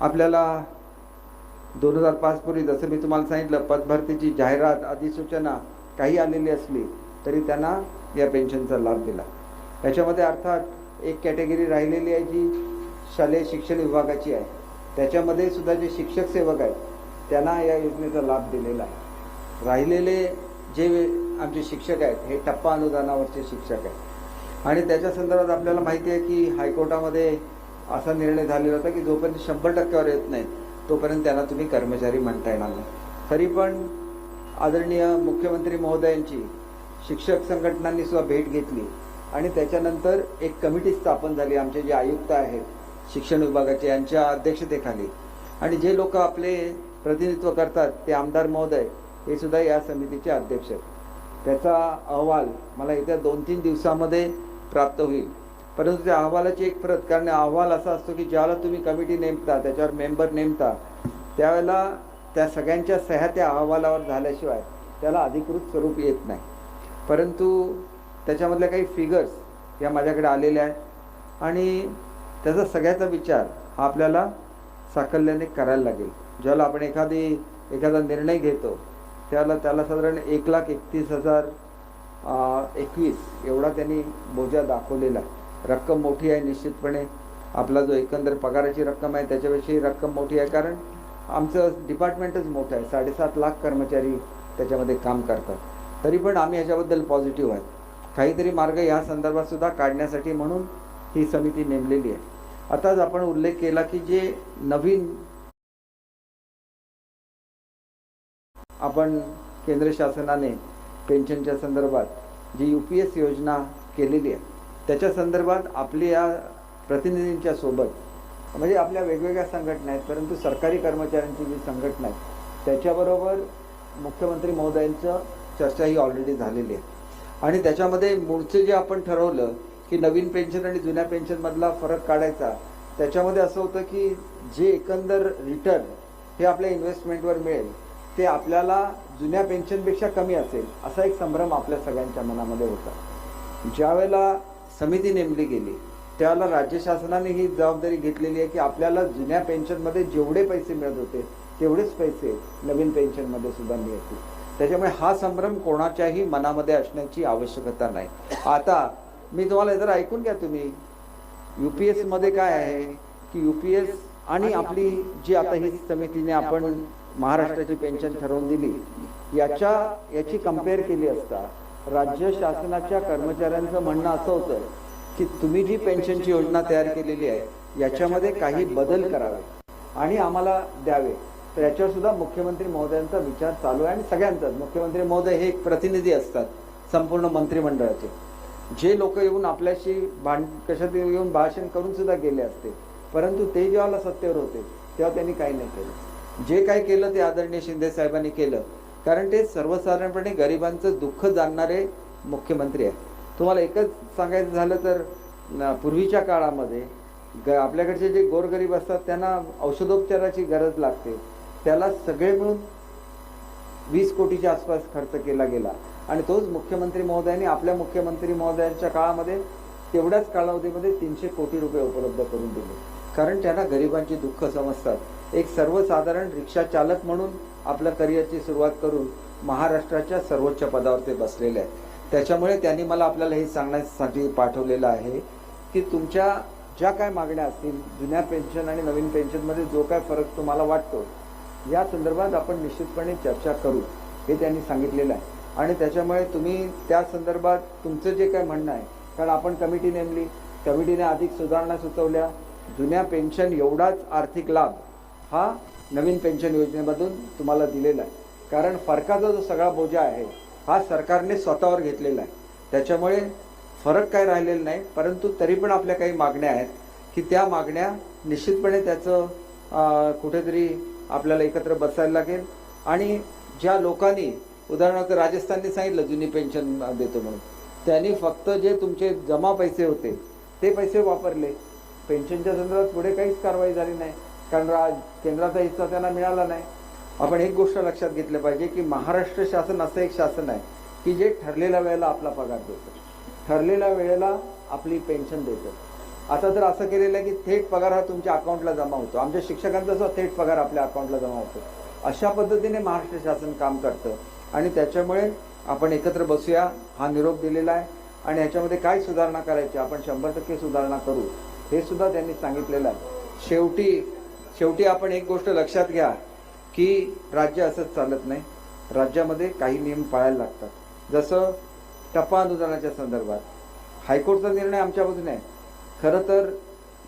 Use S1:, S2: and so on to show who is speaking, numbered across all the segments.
S1: आपल्याला दोन हजार पाचपूर्वी जसं मी तुम्हाला सांगितलं पदभरतीची जाहिरात अधिसूचना काही आलेली असली तरी त्यांना या पेन्शनचा लाभ दिला. त्याच्यामध्ये अर्थात एक कॅटेगरी राहिलेली आहे जी शालेय शिक्षण विभागाची आहे. त्याच्यामध्ये सुद्धा जे शिक्षक सेवक आहेत त्यांना या योजनेचा लाभ दिलेला आहे. राहिलेले जे आमचे शिक्षक आहेत हे टप्पा अनुदानावरचे शिक्षक आहेत. आणि त्याच्या संदर्भात आपल्याला माहिती आहे की हायकोर्टामध्ये असा निर्णय झालेला होता की जोपर्यंत शंभर टक्क्यावर येत नाही तोपर्यंत त्यांना तुम्ही कर्मचारी म्हणता येणार नाही. तरी पण आदरणीय मुख्यमंत्री महोदयांची शिक्षक संघटनांनी सुद्धा भेट घेतली आणि त्याच्यानंतर एक कमिटी स्थापन झाली आमचे जे आयुक्त आहेत शिक्षण विभागाचे यांच्या अध्यक्षतेखाली. आणि जे लोक आपले प्रतिनिधित्व करतात ते आमदार महोदय हे सुद्धा या समितीचे अध्यक्ष आहेत. त्याचा अहवाल मला येत्या दोन तीन दिवसामध्ये प्राप्त होईल. परंतु त्या अहवालाची एक प्रत कारण अहवाल असा असतो की ज्याला तुम्ही कमिटी नेमता त्याच्यावर मेंबर नेमता त्यावेळेला त्या सगळ्यांच्या सह्या त्या अहवालावर झाल्याशिवाय त्याला अधिकृत स्वरूप येत नाही. परंतु त्याच्यामधल्या काही फिगर्स या माझ्याकडे आलेल्या आहेत. आणि त्याचा सगळ्याचा विचार हा आपल्याला साकल्याने करायला लागेल. ज्याला आपण एखादी एखादा निर्णय घेतो त्याला त्याला साधारण एक लाख एकतीस हजार एकवीस एवढा त्यांनी बोजा दाखवलेला आहे. रक्कम मोठी आहे निश्चितपणे. आपला जो एकंदर पगाराची रक्कम आहे त्याच्याविषयी रक्कम मोठी आहे कारण आमचं डिपार्टमेंटच मोठं आहे. साडेसात लाख कर्मचारी त्याच्यामध्ये काम करतात. तरी पण आम्ही याच्याबद्दल पॉझिटिव्ह आहेत काहीतरी मार्ग या संदर्भातसुद्धा काढण्यासाठी म्हणून ही समिती नेमलेली आहे. आताच आपण उल्लेख केला की जे नवीन आपण केंद्र शासनाने पेन्शनच्या संदर्भात जी यू पी एस योजना केलेली आहे त्याच्या संदर्भात आपली या प्रतिनिधींच्या सोबत म्हणजे आपल्या वेगवेगळ्या संघटना आहेत परंतु सरकारी कर्मचाऱ्यांची जी संघटना आहे त्याच्याबरोबर मुख्यमंत्री महोदयांचं चर्चा ही ऑलरेडी झालेली आहे. आणि त्याच्यामध्ये मूळचं जे आपण ठरवलं की नवीन पेन्शन आणि जुन्या पेन्शनमधला फरक काढायचा त्याच्यामध्ये असं होतं की जे एकंदर रिटर्न हे आपल्या इन्व्हेस्टमेंटवर मिळेल ते आपल्याला जुन्या पेन्शनपेक्षा कमी असेल असा एक संभ्रम आपल्या सगळ्यांच्या मनामध्ये होता. ज्या वेळेला समिती नेमली गेली. त्याला राज्य शासनाने ही जबाबदारी घेतलेली आहे की आपल्याला जुन्या पेन्शनमध्ये जेवढे पैसे मिळत होते तेवढेच पैसे नवीन पेन्शनमध्ये सुद्धा मिळतील. त्याच्यामुळे हा संभ्रम कोणाच्याही मनामध्ये असण्याची आवश्यकता नाही. आता मी तुम्हाला जर ऐकून घ्या तुम्ही. यू पी मध्ये काय आहे की यू पी एस आणि आपली जी आता ही समितीने आपण महाराष्ट्राची पेन्शन ठरवून दिली याच्या याची कंपेअर केली असता राज्य शासनाच्या कर्मचाऱ्यांचं म्हणणं असं होतं की तुम्ही जी पेन्शनची योजना तयार केलेली आहे याच्यामध्ये काही बदल करावे आणि आम्हाला द्यावे. तर याच्यावर सुद्धा मुख्यमंत्री महोदयांचा विचार चालू आहे आणि सगळ्यांचाच. मुख्यमंत्री महोदय हे एक प्रतिनिधी असतात संपूर्ण मंत्रिमंडळाचे. जे लोक येऊन आपल्याशी भांड कशात येऊन भाषण करून सुद्धा गेले असते परंतु ते जेव्हा सत्तेवर होते तेव्हा त्यांनी काही नाही केलं. जे काही केलं ते आदरणीय शिंदे साहेबांनी केलं. कारण ते सर्वसाधारणपणे गरिबांचं दुःख जाणणारे मुख्यमंत्री आहेत. तुम्हाला एकच सांगायचं झालं तर पूर्वीच्या काळामध्ये ग आपल्याकडचे जे गोरगरीब असतात त्यांना औषधोपचाराची गरज लागते. त्याला सगळे मिळून वीस कोटीच्या आसपास खर्च केला गेला. आणि तोच मुख्यमंत्री महोदयांनी आपल्या मुख्यमंत्री महोदयांच्या काळामध्ये तेवढ्याच कालावधीमध्ये तीनशे कोटी रुपये उपलब्ध करून दिले. कारण त्यांना गरिबांची दुःख समजतात. एक सर्वसाधारण रिक्षा चालक म्हणून आपल्या करिअरची सुरुवात करून महाराष्ट्राच्या सर्वोच्च पदावर ते बसलेले आहेत. त्याच्यामुळे त्यांनी मला आपल्याला हे सांगण्यासाठी पाठवलेलं आहे की तुमच्या ज्या काय मागण्या असतील जुन्या पेन्शन आणि नवीन पेन्शनमध्ये जो काय फरक तुम्हाला वाटतो या संदर्भात आपण निश्चितपणे चर्चा करू हे त्यांनी सांगितलेलं आहे. आणि त्याच्यामुळे तुम्ही त्या संदर्भात तुमचं जे काय म्हणणं आहे कारण आपण कमिटी नेमली कमिटीने अधिक सुधारणा सुचवल्या जुन्या पेन्शन एवढाच आर्थिक लाभ हा नवीन पेन्शन योजनेमधून तुम्हाला दिलेला आहे. कारण फरकाचा जो सगळा बोजा आहे हा सरकारने स्वतःवर घेतलेला आहे. त्याच्यामुळे फरक काय राहिलेला नाही परंतु तरी पण आपल्या काही मागण्या आहेत की त्या मागण्या निश्चितपणे त्याचं कुठेतरी आपल्याला एकत्र बसायला लागेल. आणि ज्या लोकांनी उदाहरणार्थ राजस्थानने सांगितलं जुनी पेन्शन देतो म्हणून त्यांनी फक्त जे तुमचे जमा पैसे होते ते पैसे वापरले. पेन्शनच्या संदर्भात पुढे काहीच कारवाई झाली नाही. कारण राज केंद्राचा हिस्सा त्यांना मिळाला नाही. आपण एक गोष्ट लक्षात घेतली पाहिजे की महाराष्ट्र शासन असं एक शासन आहे की जे ठरलेल्या वेळेला आपला पगार देतं. ठरलेल्या वेळेला आपली पेन्शन देतं. आता तर असं केलेलं आहे की थेट पगार हा तुमच्या अकाउंटला जमा होतो. आमच्या शिक्षकांचा सुद्धा थेट पगार आपल्या अकाउंटला जमा होतो. अशा पद्धतीने महाराष्ट्र शासन काम करतं. आणि त्याच्यामुळे आपण एकत्र बसूया. हा निरोप दिलेला आहे. आणि ह्याच्यामध्ये काय सुधारणा करायची? आपण शंभर टक्के सुधारणा करू. हे सुद्धा त्यांनी सांगितलेलं आहे. शेवटी शेवटी आपण एक गोष्ट लक्षात घ्या की राज्य असंच चालत नाही. राज्यामध्ये काही नियम पाळायला लागतात. जसं टप्पा अनुदानाच्या संदर्भात. हायकोर्टचा निर्णय आमच्या बाजूने आहे. खरं तर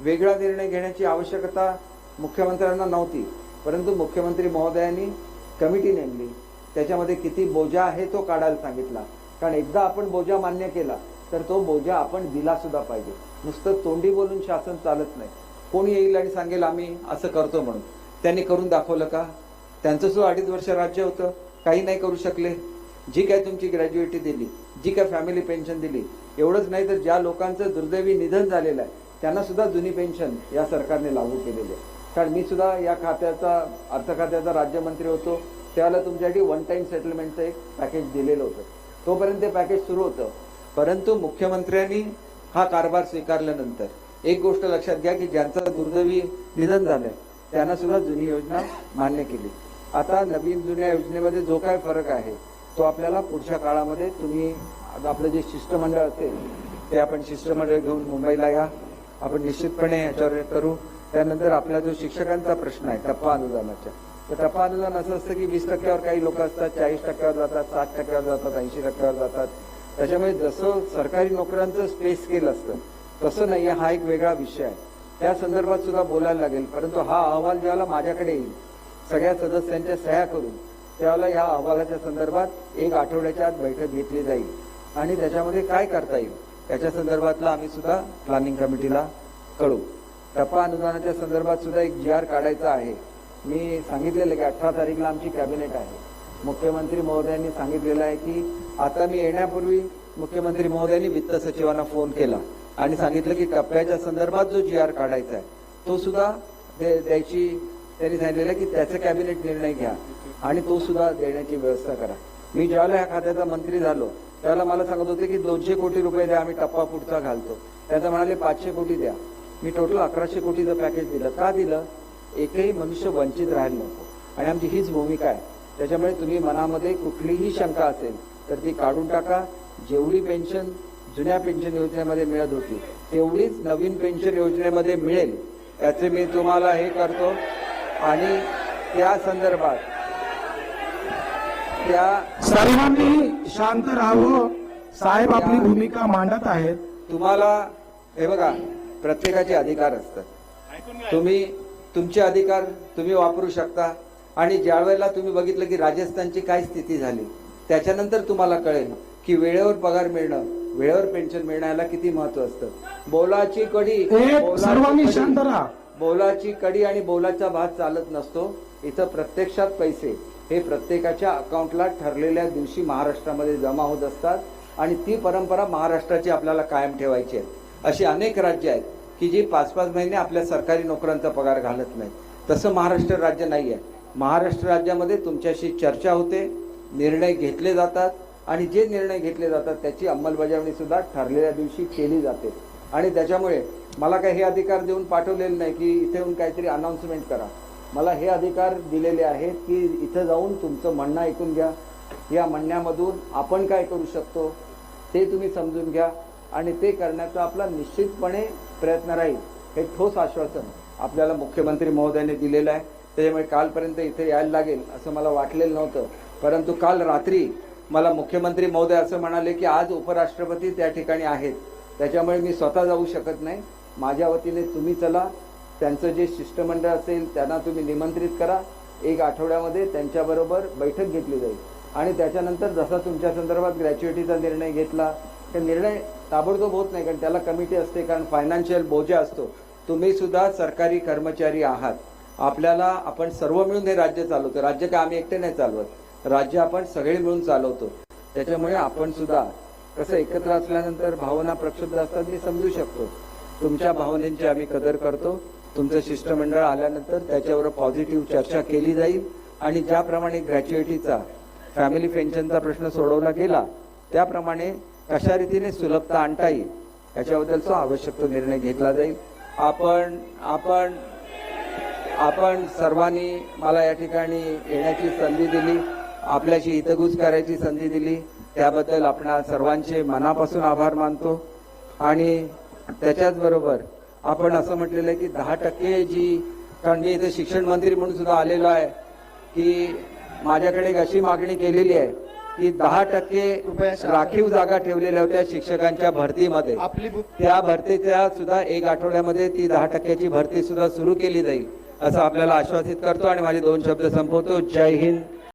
S1: वेगळा निर्णय घेण्याची आवश्यकता मुख्यमंत्र्यांना नव्हती. परंतु मुख्यमंत्री महोदयांनी कमिटी नेमली. त्याच्यामध्ये किती बोजा आहे तो काढायला सांगितला. कारण एकदा आपण बोजा मान्य केला तर तो बोजा आपण दिला सुद्धा पाहिजे. नुसतं तोंडी बोलून शासन चालत नाही. कोणी येईल आणि सांगेल आम्ही असं करतो म्हणून. त्यांनी करून दाखवलं का? त्यांचं सुद्धा अडीच वर्ष राज्य होतं. काही नाही करू शकले. जी काय तुमची ग्रॅज्युएटी दिली जी काय फॅमिली पेन्शन दिली एवढंच नाही तर ज्या लोकांचं दुर्दैवी निधन झालेलं आहे त्यांना सुद्धा जुनी पेन्शन या सरकारने लागू केलेली आहे. कारण मी सुद्धा या खात्याचा अर्थ खात्याचा राज्यमंत्री होतो. त्याला तुमच्यासाठी वन टाईम सेटलमेंटचं एक पॅकेज दिलेलं होतं. तोपर्यंत ते पॅकेज सुरू होतं. परंतु मुख्यमंत्र्यांनी हा कारभार स्वीकारल्यानंतर एक गोष्ट लक्षात घ्या की ज्यांचं दुर्दैवी निधन झालंय त्यांना सुद्धा जुनी योजना मान्य केली. आता नवीन जुन्या योजनेमध्ये जो काय फरक आहे तो आपल्याला पुढच्या काळामध्ये तुम्ही आता आपलं जे शिष्टमंडळ असेल ते आपण शिष्टमंडळ घेऊन मुंबईला या. आपण निश्चितपणे याच्यावर करू. त्यानंतर आपला जो शिक्षकांचा प्रश्न आहे टप्पा अनुदानाच्या. तर टप्पा अनुदान असं असतं की वीस टक्क्यावर काही लोक असतात चाळीस टक्क्यावर जातात साठ टक्क्यावर जातात ऐंशी टक्क्यावर जातात. त्याच्यामुळे जसं सरकारी नोकऱ्यांचं स्पेस स्केल असतं तसं नाही हा एक वेगळा विषय आहे. त्या संदर्भात सुद्धा बोलायला लागेल परंतु हा अहवाल ज्याला माझ्याकडे येईल सगळ्या सदस्यांच्या सह्या करून त्यावेळेला ह्या अहवालाच्या संदर्भात एक आठवड्याच्या आत बैठक घेतली जाईल. आणि त्याच्यामध्ये काय करता येईल याच्या संदर्भातला आम्ही सुद्धा प्लॅनिंग कमिटीला कळू. टप्पा अनुदानाच्या संदर्भात सुद्धा एक जी आर काढायचा आहे. मी सांगितलेलं की अठरा तारीखला आमची कॅबिनेट आहे. मुख्यमंत्री महोदयांनी सांगितलेलं आहे की आता मी येण्यापूर्वी मुख्यमंत्री महोदयांनी वित्त सचिवांना फोन केला. आणि सांगितलं की टप्प्याच्या संदर्भात जो जी आर काढायचा आहे तो सुद्धा दे- द्यायची त्यांनी सांगितलेलं आहे की त्याचा कॅबिनेट निर्णय घ्या आणि तो सुद्धा देण्याची व्यवस्था करा. मी ज्यावेळेला ह्या खात्याचा मंत्री झालो त्यावेळेला मला सांगत होते की दोनशे कोटी रुपये द्या आम्ही टप्पा पुढचा घालतो. त्याचं म्हणाले पाचशे कोटी द्या. मी टोटल अकराशे कोटीचं पॅकेज दिलं. का दिलं? एकही मनुष्य वंचित राहायला नको. आणि आमची हीच भूमिका आहे. त्याच्यामुळे तुम्ही मनामध्ये कुठलीही शंका असेल तर ती काढून टाका. जेवढी पेन्शन जुन्या पेन्शन योजनेमध्ये मिळत होती. तेवढीच नवीन पेन्शन योजनेमध्ये मिळेल याचे मी तुम्हाला हे करतो. आणि त्या संदर्भात त्या
S2: सर्वांनी शांत राहावं साहेब आपली भूमिका मांडत आहेत.
S1: तुम्हाला हे बघा प्रत्येकाचे अधिकार असतात. तुम्ही तुमचे अधिकार तुम्ही वापरू शकता. आणि ज्या वेळेला तुम्ही बघितलं की राजस्थानची काय स्थिती झाली त्याच्यानंतर तुम्हाला कळेल की वेळेवर पगार मिळणं वेळेवर पेन्शन मिळण्याला किती महत्त्व असतं? बोलाची कडी
S2: सर्वांनी
S1: कडी-
S2: शांत राहा.
S1: बोलाची कडी आणि बोलाचा भात चालत नसतो. इथं प्रत्यक्षात पैसे हे प्रत्येकाच्या अकाउंटला ठरलेल्या दिवशी महाराष्ट्रामध्ये जमा होत असतात आणि ती परंपरा महाराष्ट्राची आपल्याला कायम ठेवायची आहे. अशी अनेक राज्य आहेत की जी पाच पाच महिने आपल्या सरकारी नोकरांचा पगार घालत नाहीत. तसं महाराष्ट्र राज्य नाही आहे महाराष्ट्र राज्यामध्ये तुमच्याशी चर्चा होते निर्णय घेतले जातात आणि जे निर्णय घेतले जातात त्याची अंमलबजावणी सुद्धा ठरलेल्या दिवशी केली जाते. आणि त्याच्यामुळे मला काही हे अधिकार देऊन पाठवलेले नाही की इथे येऊन काहीतरी अनाऊन्समेंट करा. मला हे अधिकार दिलेले आहेत की इथं जाऊन तुमचं म्हणणं ऐकून घ्या. या म्हणण्यामधून आपण काय करू शकतो ते तुम्ही समजून घ्या आणि ते करण्याचा आपला निश्चितपणे प्रयत्न राहील. हे ठोस आश्वासन आपल्याला मुख्यमंत्री महोदयाने दिलेलं आहे. त्याच्यामुळे कालपर्यंत इथे यायला लागेल असं मला वाटलेलं नव्हतं. परंतु काल रात्री मला मुख्यमंत्री महोदय असं म्हणाले की आज उपराष्ट्रपती त्या ठिकाणी आहेत. त्याच्यामुळे मी स्वतः जाऊ शकत नाही. माझ्या वतीने तुम्ही चला. त्यांचं जे शिष्टमंडळ असेल त्यांना तुम्ही निमंत्रित करा. एक आठवड्यामध्ये त्यांच्याबरोबर बैठक घेतली जाईल. आणि त्याच्यानंतर जसा तुमच्या संदर्भात ग्रॅच्युएटीचा निर्णय घेतला ते निर्णय ताबडतोब होत नाही कारण त्याला कमिटी असते कारण फायनान्शियल बोजा असतो. तुम्ही सुद्धा सरकारी कर्मचारी आहात. आपल्याला आपण सर्व मिळून हे राज्य चालवतो. राज्य काय? आम्ही एकटे नाही चालवत. राज्य आपण सगळे मिळून चालवतो. त्याच्यामुळे आपण सुद्धा कसं एकत्र असल्यानंतर भावना प्रक्षुब्ध असतात मी समजू शकतो. तुमच्या भावनेची आम्ही कदर करतो. तुमचं शिष्टमंडळ आल्यानंतर त्याच्यावर पॉझिटिव्ह चर्चा केली जाईल आणि ज्याप्रमाणे ग्रॅच्युएटीचा फॅमिली पेन्शनचा प्रश्न सोडवला गेला त्याप्रमाणे कशा रीतीने सुलभता आणता येईल याच्याबद्दलचा आवश्यक तो निर्णय घेतला जाईल. आपण आपण आपण सर्वांनी मला या ठिकाणी येण्याची संधी दिली. आपल्याशी हितगुज करायची संधी दिली. त्याबद्दल आपणा सर्वांचे मनापासून आभार मानतो. आणि त्याच्याच बरोबर आपण असं म्हटलेलं आहे की दहा टक्के जी कारण मी इथे शिक्षण मंत्री म्हणून सुद्धा आलेलो आहे की माझ्याकडे एक अशी मागणी केलेली आहे की दहा टक्के राखीव जागा ठेवलेल्या होत्या शिक्षकांच्या भरतीमध्ये. त्या भरतीच्या सुद्धा एक आठवड्यामध्ये ती दहा टक्क्याची भरती सुद्धा सुरू केली जाईल असं आपल्याला आश्वासित करतो. आणि माझे दोन शब्द संपवतो. जय हिंद.